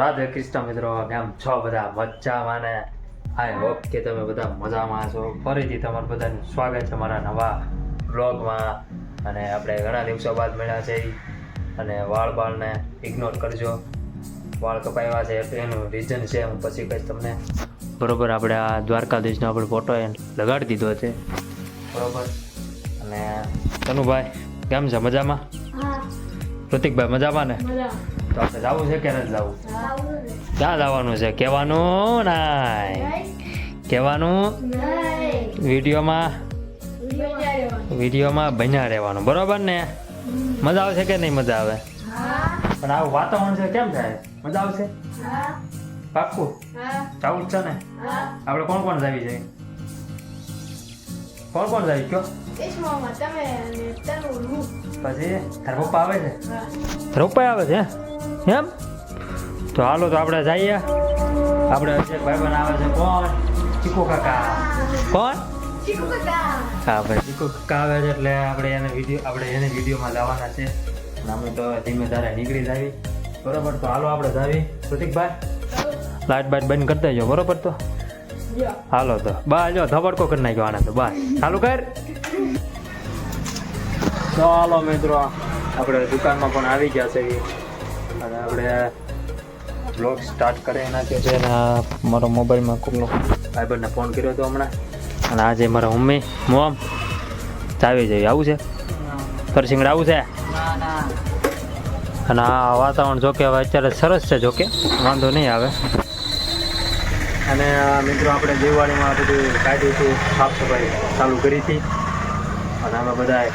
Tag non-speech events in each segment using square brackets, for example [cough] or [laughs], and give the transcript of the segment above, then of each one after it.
રાધે કૃષ્ણ મિત્રો કેમ છો બધા મજામાં ને? આઈ હોપ કે તમે બધા મજામાં છો ફરીથી તમારું બધાનું સ્વાગત છે મારા નવા બ્લોગમાં અને આપણે ઘણા દિવસો બાદ મળ્યા છે અને વાળ બાળને ઇગ્નોર કરજો. વાળ કપાવ્યા છે એનું રીઝન છે હું પછી કહીશ તમને. બરોબર આપણે આ દ્વારકાધીશનો આપણે ફોટો એ લગાડી દીધો છે. બરોબર. અને તનુભાઈ કેમ છે? મજામાં? પ્રતિકભાઈ મજામાં ને? તો આપણે જવું છે કે નથી જવું? ક્યાં જવાનું છે? કહેવાનું નહીં. કહેવાનું વિડીયોમાં વિડીયોમાં બન્યા રહેવાનું. બરોબર ને? મજા આવશે કે નહીં મજા આવે? પણ આવું વાતાવરણ છે કેમ થાય? મજા આવશે? પાક્કું? જવું જ છે ને? આપણે કોણ કોણ જાવી છે? કોણ કોણ જાવી? કયો? પછી તારા પપ્પા આવે છે? તારા પપ્પા આવે છે? એમ? તો હાલો તો આપણે જઈએ. આપણે ભાઈ ભાઈબંધ આવે છે. કોણ? ચીકુ કાકા. કોણ? હા, ભાઈ, ચીકુ કાકા આવે છે એટલે આપણે એને વીડિયો આપણે એને વિડીયોમાં લાવવાના છે. અને અમે તો ધીમે ધારે નીકળી જાવી. બરોબર? તો હાલો આપણે જાવી. પ્રતિકભાઈ લાઇટ બાઇટ બંધ કરી દેજો. બરોબર તો? હાલો તો. બા જો ધબડકો કરી નાખ્યો આને તો. બા, ચાલુ કર. ચાલો મિત્રો, આપણે દુકાનમાં પણ આવી ગયા છે. આપણે બ્લોગ સ્ટાર્ટ કરી નાખ્યો છે ને મારો મોબાઈલમાં કોકનો ફાઈબરને ફોન કર્યો હતો હમણાં. અને આજે મારા મમ્મી, મોમ, ચાવી જઈ આવું છે? તરસિંગડા આવું છે? અને આ વાતાવરણ જોકે હવે અત્યારે સરસ છે જોકે. વાંધો નહીં આવે. અને મિત્રો આપણે દિવાળીમાં બધું કાઢ્યું હતું, સાફ સફાઈ ચાલુ કરી હતી. અને અમે બધાએ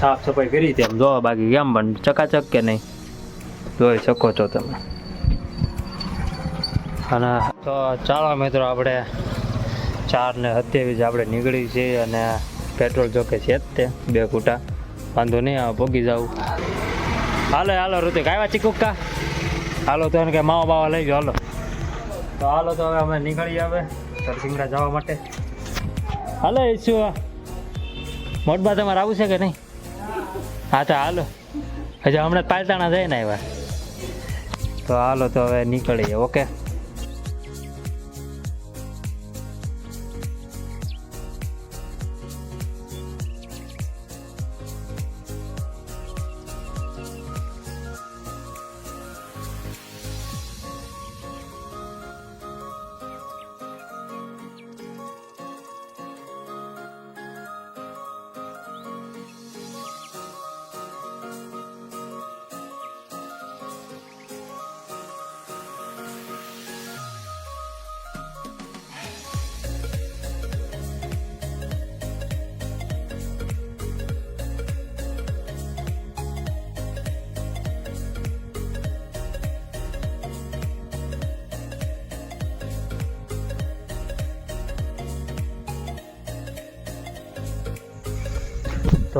સાફ સફાઈ કરી હતી. એમ જોવા બાકી કેમ પણ ચકાચક કે નહીં? જોઈ શકો છો તમે. અને તો ચાલો મિત્રો, આપણે ચાર ને સત્યાવીસ આપણે નીકળી છીએ અને પેટ્રોલ જોકે છે જ તે, બે કૂટા વાંધો નહીં આવે ભોગી જવું હાલો હાલો, ઋતિક, આવ્યા ચીકુક્કા હાલો, તો એને કે માવા બાવા લઈ જાઓ હાલો. તો હાલો, તો હવે અમે નીકળી આવે તરસિંગડા જવા માટે. હાલો ઈશું મોટબા તમારે આવું છે કે નહીં? હા, તો હાલો. હજી હમણાં પાલતાણા ને આવ્યા. તો હાલો તો હવે નીકળીએ ઓકે?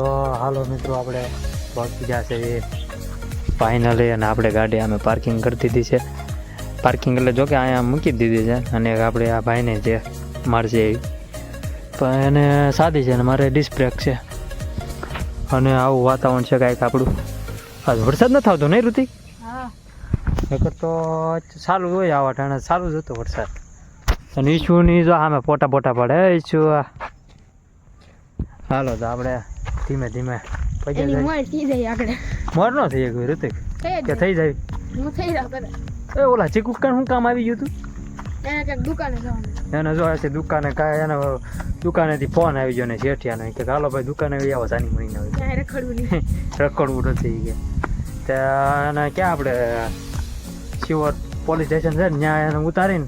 તો હાલો મિત્રો આપણે પહોંચી ગયા છે ફાઇનલી અને આપણે ગાડી અમે પાર્કિંગ કરી દીધી છે. પાર્કિંગ એટલે જો કે અહીંયા મૂકી દીધી છે અને આપણે આ ભાઈને જે મારશે એ. પણ એને સાદી છે અને મારે ડિસ્ક બ્રેક છે. અને આવું વાતાવરણ છે કાંઈક આપણું. આજ વરસાદ નથી આવતો નહીં ઋતિક? હા. નકર તો સારું હોય આવા ટાણે સારું જ હતો વરસાદ. અને ઈશુની જો આમે પોટા પોટા પડે એ ઈશુ હાલો તો આપણે ધીમે ધીમે એની મોર થઈ જાય આગળ. મોર ન થઈ ગયું ઋતિક. કે થઈ જાય. હું થઈ રહ્યો કરે. એ ઓલા ચીકુ કાન શું કામ આવી ગયું તું એને કંઈક દુકાને જવાનું. એને જો છે દુકાને એને દુકાનેથી ફોન આવી ગયો ને શેઠિયાનો. કે હાલો ભાઈ દુકાને આવી આવો સાની મહિને આવી. રખડવું નહીં. [laughs] રખડવું નથી કે. ત્યાં ક્યાં આપણે શિવર પોલીસ સ્ટેશન છે ને ત્યાં એને ઉતારીને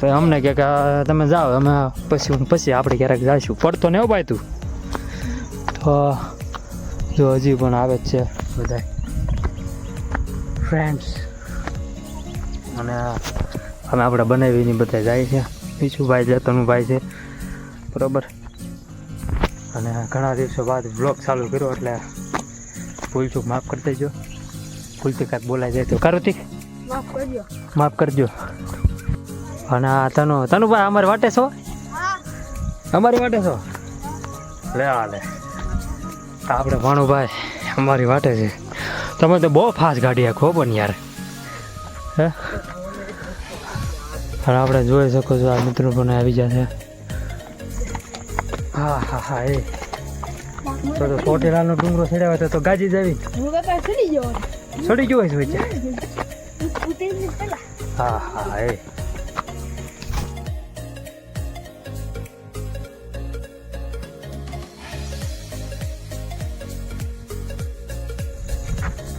તો અમને કે તમે જાઓ અમે પછી પછી આપણે ક્યારેક જઈશું. પડતો ને ભાઈ તું? તો જો હજી પણ આવે જ છે બધા ફ્રેન્ડ્સ અને અમે આપણે બનાવીને બધા જાય છે. ઈશુભાઈ છે તનુભાઈ છે. બરોબર. અને ઘણા દિવસો બાદ બ્લોગ ચાલુ કર્યો એટલે ભૂલ ચૂક માફ કરી દેજો. ભૂલથી કાંઈક બોલાઈ જાય તો કારુતિક માફ કરજો. માફ કરજો. અને આ તનુ તનુભાઈ અમારી વાટે છો? અમારી વાટે છો? લે આ લે. આપણે ભાણુભાઈ અમારી વાટે છે. તમે તો બહુ ફાસ્ટ ગાડી આખો પણ યાર. હે? અને આપણે જોઈ શકો છો આ મિત્રો પણ આવી જશે હા હા હા એ. તો તો ચોટીલાનો ડુંગરો છેડાવે તો તો ગાજી જાવી ચડી ગયો. છડી ગયો હોય વચ્ચે? હા હા એ.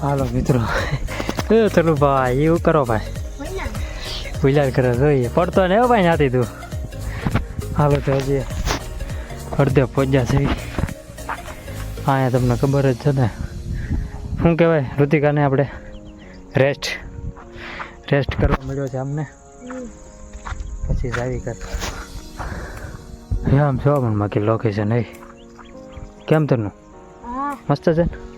હાલો મિત્રો. એ ચલો ભાઈ? એવું કરો ભાઈ. મહિના કરે જોઈએ પડતો ને હો ભાઈ નાતી તું. હાલો તો હજી અડધે પહોંચ્યા છે. અહીંયા તમને ખબર જ છે ને. શું કહેવાય? ઋતિકાને આપણે રેસ્ટ રેસ્ટ કરવા મળ્યો છે અમને પછી જાવી કર આમ જોવા પણ બાકી લોકેશન એ. કેમ તરનું મસ્ત છે ને?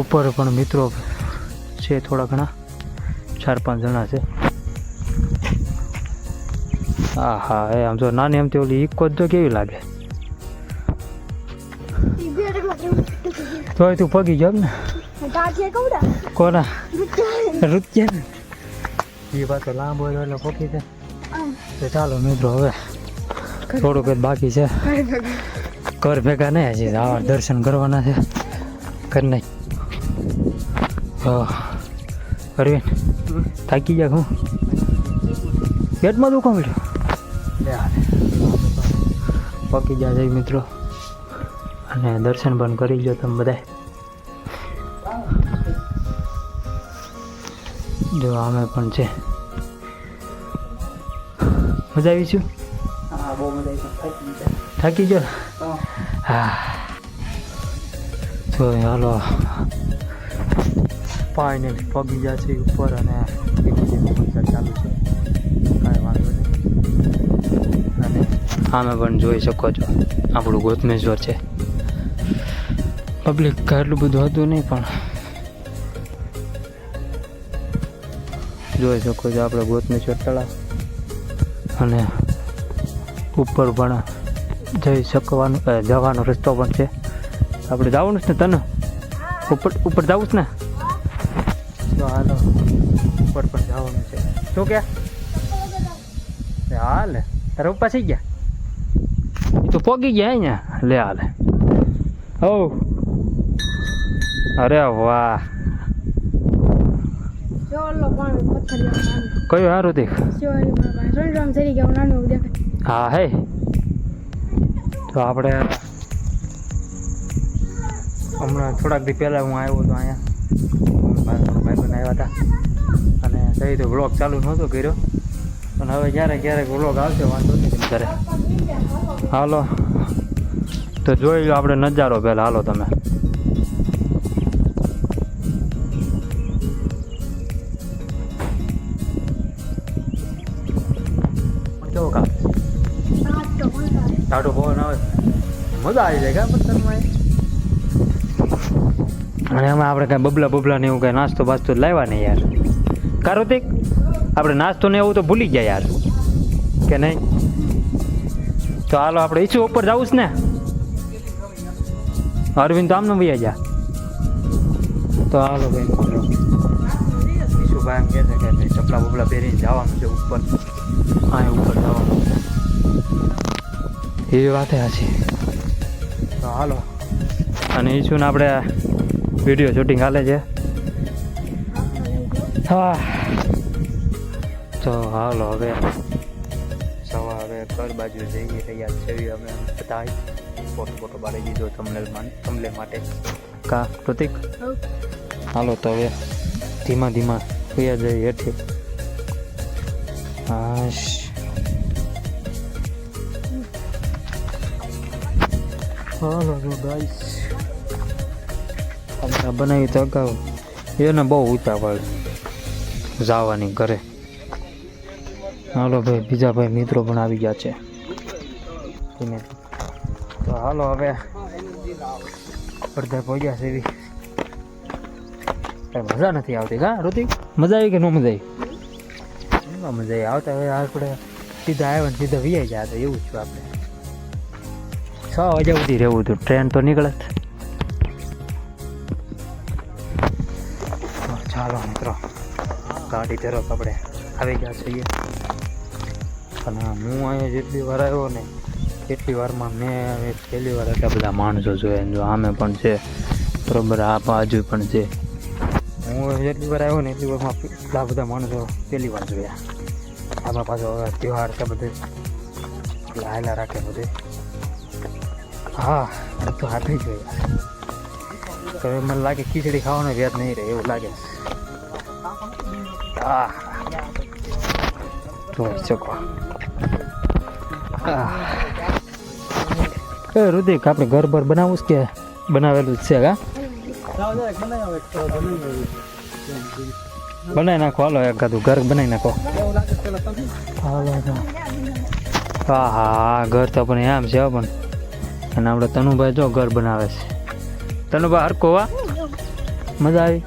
ઉપર પણ મિત્રો છે થોડા ઘણા. ચાર પાંચ જણા છે. હા હા એ આમ જો નાની એમથી ઓલી ઇકો જ તો કેવી લાગે? તોય તું પગી જાવ ને. કોના? રુત્યા ને. એ તો લાંબો એટલે પકી છે તો ચાલો મિત્રો હવે થોડુંક જ બાકી છે. ઘર ભેગા નહીં હજી આવા દર્શન કરવાના છે. ઘર નહીં. અરવિંદ થાકી ગયા હું પેટમાં દુખો મળ્યો પાકી જા જઈ મિત્રો. અને દર્શન પણ કરી લો તમે બધા જો અમે પણ છે. મજા આવી છું? થાકી ગયા. હા. તો હાલો. પાણીને પગી છે ઉપર અને ચાલુ છે. કાંઈ વાંધો નહીં. અને આમે પણ જોઈ શકો છો. આપણું ગોતમેશ્વર છે. પબ્લિક એટલું બધું હતું નહીં પણ. જોઈ શકો છો આપણે ગોતમેશ્વર તળાવ. અને ઉપર પણ જઈ શકવાનું જવાનો રસ્તો પણ છે. આપણે જવાનું છે ને તને? ઉપર ઉપર જવું છે ને? શું કે? હાલે. તારા પપ્પા થઈ ગયા? એ તો પોગી ગયા અહીંયા. લે હાલે. હો અરે વાહ. કયું સારું દેખ? હા હે. તો આપણે હમણાં થોડાક દી પહેલાં હું આવ્યો હતો અહીંયા. ભાઈ બહેન આવ્યા હતા. અને કઈ તો વ્લોગ ચાલુ નહોતો કર્યો. પણ હવે ક્યારેક ક્યારેક વ્લોગ આવશે, વાંધો નહીં ત્યારે હાલો. તો જોઈ લો આપણે નજારો પહેલાં. હાલો તમે. કેવો કામ? આવે. મજા આવી જાય કા અને એમાં આપણે કાંઈ બબલા બબલા ને એવું કાંઈ નાસ્તો બાસ્તો લાવ્યા નહીં યાર. કારોતિક આપણે નાસ્તો ને એવું તો ભૂલી ગયા યાર. કે નહીં? તો હાલો આપણે ઈચ્છું ઉપર જવું છે ને. અરવિંદ તો આમનું ભાઈ જા તો હાલો ભાઈ ઈશુભાઈ એમ કહે છે કે ચપલા બપલા પહેરીને જવાનું છે ઉપર. હા ઉપર જવાનું. છે એ વાત સાચી તો હાલો. અને ઈશુને આપણે વીડિયો શૂટિંગ હાલે છે. હા તો હાલો હવે સવા હવે ઘર બાજુ જઈ રહ્યા છે. અમે બધા ફોટો ફોટો પાડી દીધો તમને તમને માટે. કા પ્રતિક હાલો તો હવે ધીમા ધીમા કયા જઈએ હેઠે. હાશ. હાલો જો ગાઈસ અમે બનાવી તો અગાઉ. એને બહુ ઉતાવળ. જવાની ઘરે. હાલો ભાઈ બીજા ભાઈ મિત્રો પણ આવી ગયા છે. તો હાલો હવે અડધા પહોંચ્યા છે એવી. કાંઈ મજા નથી આવતી હા ઋતિક? મજા આવી કે ન મજા આવી? ન મજા આવી. આવતા હવે આપણે સીધા આવ્યા ને સીધા વીઆઈ જાય તો એવું છું આપણે. છ વાગ્યા સુધી રહેવું હતું. ટ્રેન તો નીકળે જ. ચાલો મિત્રો. ગાડી તરફ આપણે આવી ગયા છીએ. અને હું અહીંયા જેટલી વાર આવ્યો ને એટલી વારમાં મેં પહેલી વાર એટલા બધા માણસો જોયા જો આમે પણ છે, બરોબર, આ બાજુ પણ છે. હું જેટલી વાર આવ્યો ને એટલી વારમાં એટલા બધા માણસો પહેલી વાર જોયા. આપણા પાછો હવે તહેવાર છે બધે. હાયલા રાખે બધે. હા તો હાથે જોયા. તો મને લાગે ખીચડી ખાવાનો વ્યાજ નહીં રહે એવું લાગે આ જોઈ શકો. એ રુધિક આપણે ઘર બર બનાવવું છે કે બનાવેલું જ છે હા બનાવી નાખો, હાલો, એક કાધું ઘર બનાવી નાખો. હા હા, ઘર તો પણ એમ છે પણ. અને આપણે તનુભાઈ જો ઘર બનાવે છે. તનુભાઈ હરકો વા. મજા આવી?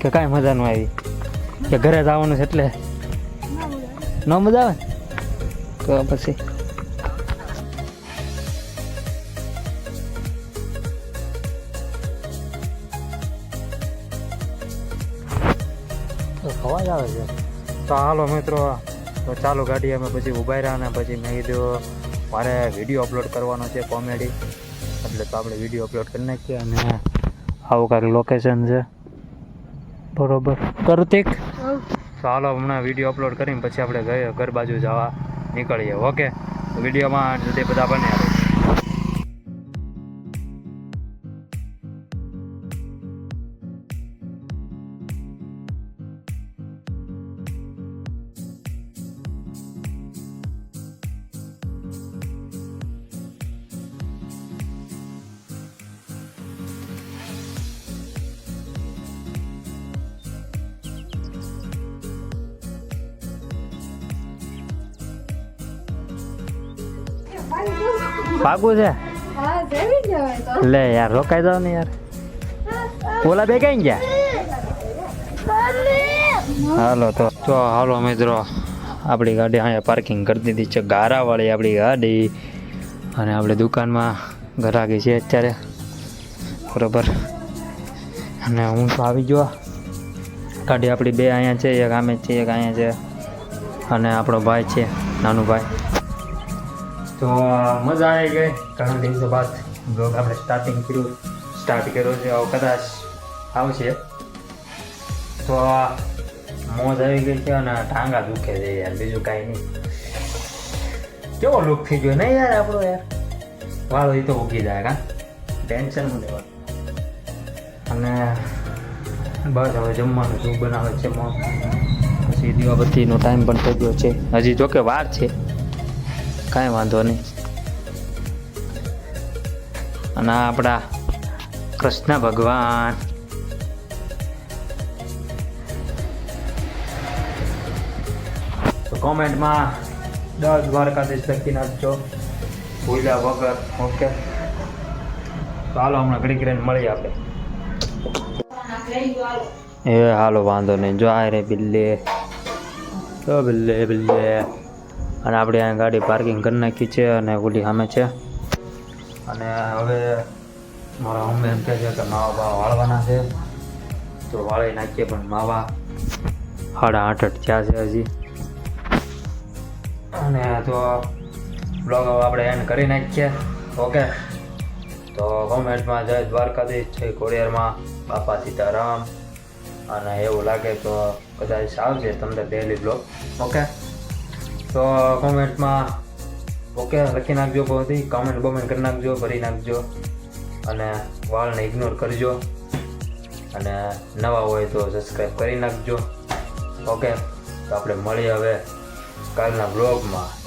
કે કાંઈ મજા ન આવી? કે ઘરે જવાનું છે એટલે? ન મજા આવે? તો પછી. તો અવાજ આવે છે. તો હાલો મિત્રો તો ચાલો ગાડી અમે પછી ઊભા રહ્યા ને પછી મેં કીધું મારે વીડિયો અપલોડ કરવાનો છે કોમેડી એટલે તો આપણે વીડિયો અપલોડ કરી નાખીએ અને આવું કાંઈક લોકેશન છે. બરોબર. કરતિક તો હાલો, હમણાં વીડિયો અપલોડ કરીને પછી આપણે ઘર બાજુ જવા નીકળીએ ઓકે વિડીયોમાં જુદી બધા બને પાકું છે? લે યાર રોકાઈ જાવ ને યાર. ઓલા બે કઈ ગયા? હાલો તો તો હાલો મિત્રો. આપણી ગાડી અહીંયા પાર્કિંગ કરી દીધી છે. ગારાવાળી આપણી ગાડી. અને આપણે દુકાનમાં ઘરાકી છે અત્યારે. બરોબર. અને હું તો આવી ગયો. ગાડી આપણી બે અહીંયા છે એક આમે છે એક અહીંયા છે. અને આપણો ભાઈ છે નાનું ભાઈ તો, મજા આવી ગઈ. ઘણા દિવસો બાદ બ્લોગ આપણે સ્ટાર્ટિંગ કર્યું. સ્ટાર્ટ કર્યો છે. હવે કદાચ આવશે. તો, મોજ આવી ગઈ છે અને ટાંગા દુખે છે યાર. બીજું કાંઈ નહીં. કેવો લુક થઈ ગયો નહીં યાર આપણો યાર? વાળો એ તો ઉગી જાય કા ટેન્શન ન લેવા. અને બસ, હવે જમવાનું શું બનાવે છે પછી દીવાબત્તીનો ટાઈમ પણ થઈ ગયો છે. હજી જોકે વાર છે. કાંઈ વાંધો નહીં. અને આપણા કૃષ્ણ ભગવાન. કોમેન્ટમાં દસ દ્વારકાધીશ લખી નાખજો. ભૂલ્યા વગર, ઓકે? હાલો હમણાં ઘડી રહીને મળી આપણે. એ હાલો વાંધો નહીં. જો આ રે બિલ્લે. તો બિલ્લે બિલ્લે. અને આપણે અહીંયા ગાડી પાર્કિંગ કરી નાખી છે અને ઓલી સામે છે. અને હવે મારા મમ્મી એમ કહે છે કે માવા બાવા વાળવાના છે. તો વાળી નાખીએ પણ માવા. સાડા આઠ આઠ થયા છે હજી. અને તો બ્લોગ આપણે એન્ડ કરી નાખીએ. ઓકે તો કોમેન્ટમાં જય દ્વારકાધીશ, જય ખોડિયારમાં બાપા સીતારામ. અને એવું લાગે તો કદાચ આવશે તમને પહેલી બ્લોગ ઓકે તો કોમેન્ટમાં ઓકે, લખી નાખજો બધી કોમેન્ટ બોમેન્ટ કરી નાખજો, ભરી નાખજો અને વાળને ઇગ્નોર કરજો અને નવા હોય તો સબસ્ક્રાઈબ કરી નાખજો. ઓકે, તો આપણે મળીએ હવે કાલના બ્લોગમાં